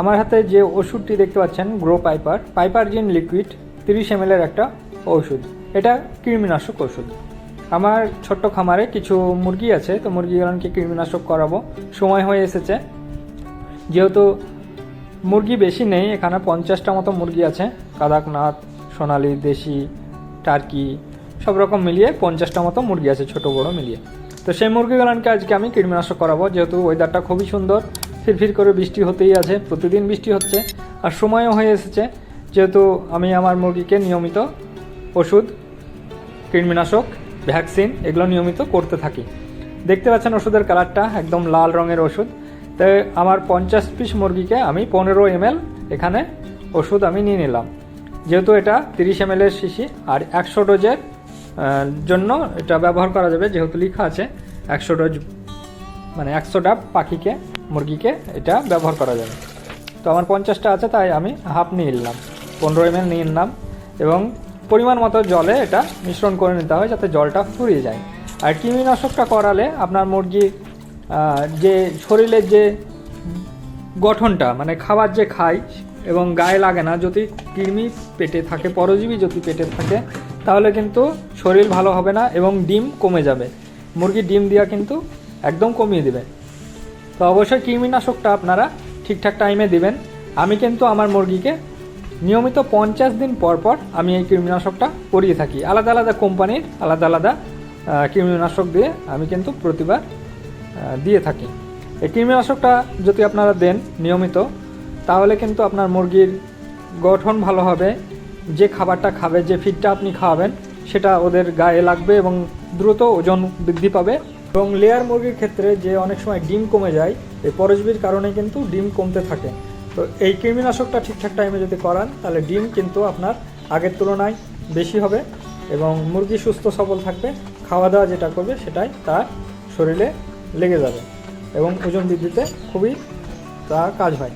আমার হাতে যে ওষুধটি দেখতে পাচ্ছেন grow piper piperazine liquid তিরিশ এম একটা ওষুধ এটা কৃমিনাশক ওষুধ আমার ছোট্ট খামারে কিছু মুরগি আছে, তো মুরগিগুলোকে কৃমিনাশক করাবো। সময় হয়ে এসেছে। যেহেতু মুরগি বেশি নেই, এখানে পঞ্চাশটা মতো মুরগি আছে। কাদাকনাথ, সোনালি, দেশি, টার্কি, সব রকম মিলিয়ে পঞ্চাশটা মতো মুরগি আছে, ছোট বড় মিলিয়ে। তো সেই মুরগিগুলোকে আজকে আমি কীটনাশক করাবো। যেহেতু ওয়েদারটা খুবই সুন্দর ফিরফির করে বৃষ্টি হতেই আছে, প্রতিদিন বৃষ্টি হচ্ছে, আর সময়ও হয়ে এসেছে, যেহেতু আমি আমার মুরগিকে নিয়মিত ওষুধ, কৃমিনাশক, ভ্যাকসিন এগুলো নিয়মিত করতে থাকি। দেখতে পাচ্ছেন ওষুধের কালারটা, একদম লাল রঙের ওষুধ। তাই আমার পঞ্চাশ পিস মুরগিকে আমি পনেরো এম এখানে ওষুধ আমি নিয়ে নিলাম। যেহেতু এটা তিরিশ এম এর শিশি, আর একশো ডোজের জন্য এটা ব্যবহার করা যাবে, যেহেতু লেখা আছে, একশো ডোজ মানে একশোটা পাখিকে মুরগিকে এটা ব্যবহার করা যাবে তো আমার পঞ্চাশটা আছে, তাই আমি হাফ নিয়ে নিলাম। পনেরো এম নিয়ে নিলাম এবং পরিমাণ মতো জলে এটা মিশ্রণ করে নিতে হয় যাতে জলটা ফুরিয়ে যায়। আর কৃমিনাশকটা করালে আপনার মুরগি যে শরীরের যে গঠনটা মানে খাবার যে খায় এবং গায়ে লাগে না, যদি কৃমি পেটে থাকে, পরজীবী যদি পেটে থাকে, তাহলে কিন্তু শরীর ভালো হবে না এবং ডিম কমে যাবে। মুরগির ডিম দেওয়া কিন্তু একদম কমিয়ে দেবে। তো অবশ্যই কৃমিনাশকটা আপনারা ঠিকঠাক টাইমে দিবেন। আমি কিন্তু আমার মুরগিকে নিয়মিত পঞ্চাশ দিন পর পর আমি এই কৃমিনাশকটা করিয়ে থাকি। আলাদা আলাদা কোম্পানির আলাদা আলাদা কৃমিনাশক দিয়ে আমি কিন্তু প্রতিবার দিয়ে থাকি। এই কৃমিনাশকটা যদি আপনারা দেন নিয়মিত, তাহলে কিন্তু আপনার মুরগির গঠন ভালো হবে। যে খাবারটা খাবে, যে ফিডটা আপনি খাওয়াবেন, সেটা ওদের গায়ে লাগবে এবং দ্রুত ওজন বৃদ্ধি পাবে। এবং লেয়ার মুরগির ক্ষেত্রে যে অনেক সময় ডিম কমে যায়, এই পরজীবীর কারণে কিন্তু ডিম কমতে থাকে। তো এই কৃমিনাশকটা ঠিকঠাক টাইমে যদি করান, তাহলে ডিম কিন্তু আপনার আগের তুলনায় বেশি হবে এবং মুরগি সুস্থ, সবল থাকবে। খাওয়া দাওয়া যেটা করবে, সেটাই তার শরীরে লেগে যাবে এবং ওজন বৃদ্ধিতে খুবই তা কাজ হয়।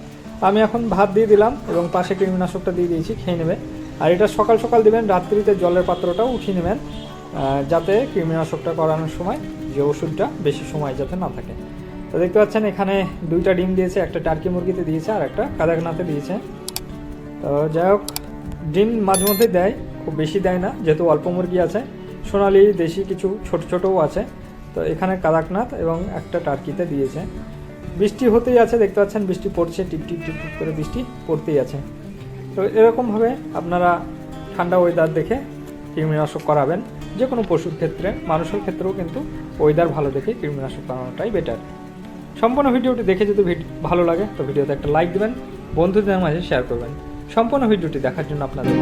আমি এখন ভাত দিয়ে দিলাম এবং পাশে কৃমিনাশকটা দিয়ে দিয়েছি, খেয়ে নেবে। আর এটা সকাল সকাল দিবেন, রাত্রিতে জলের পাত্রটাও উঠিয়ে নেবেন যাতে কৃমিনাশকটা করানোর সময় যে ওষুধটা বেশি সময় যাতে না থাকে। তো দেখতে পাচ্ছেন, এখানে দুইটা ডিম দিয়েছে, একটা টার্কি মুরগিতে দিয়েছে আর একটা কাদাকনাথে দিয়েছে। তো যাই হোক, ডিম মাঝে মধ্যে দেয়, খুব বেশি দেয় না, যেহেতু অল্প মুরগি আছে। সোনালি, দেশি কিছু ছোট ছোটও আছে। তো এখানে কাদাকনাথ এবং একটা টার্কিতে দিয়েছে। বৃষ্টি হতেই আছে, দেখতে পাচ্ছেন, বৃষ্টি পড়ছে, টিপ টিপ টিপ টিপ করে বৃষ্টি পড়তেই আছে। তো এরকমভাবে আপনারা ঠান্ডা ওয়েদার দেখে কৃমিনাশক করাবেন। যে কোনো পশুর ক্ষেত্রে, মানুষের ক্ষেত্রেও কিন্তু ওয়েদার ভালো দেখে কৃমিনাশক বানানোটাই বেটার সম্পূর্ণ ভিডিওটি দেখে যদি ভালো লাগে, তো ভিডিওতে একটা লাইক দেবেন, বন্ধুদের মাঝে শেয়ার করবেন। সম্পূর্ণ ভিডিওটি দেখার জন্য আপনাদের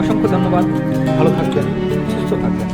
অসংখ্য ধন্যবাদ। ভালো থাকবেন, সুস্থ থাকবেন।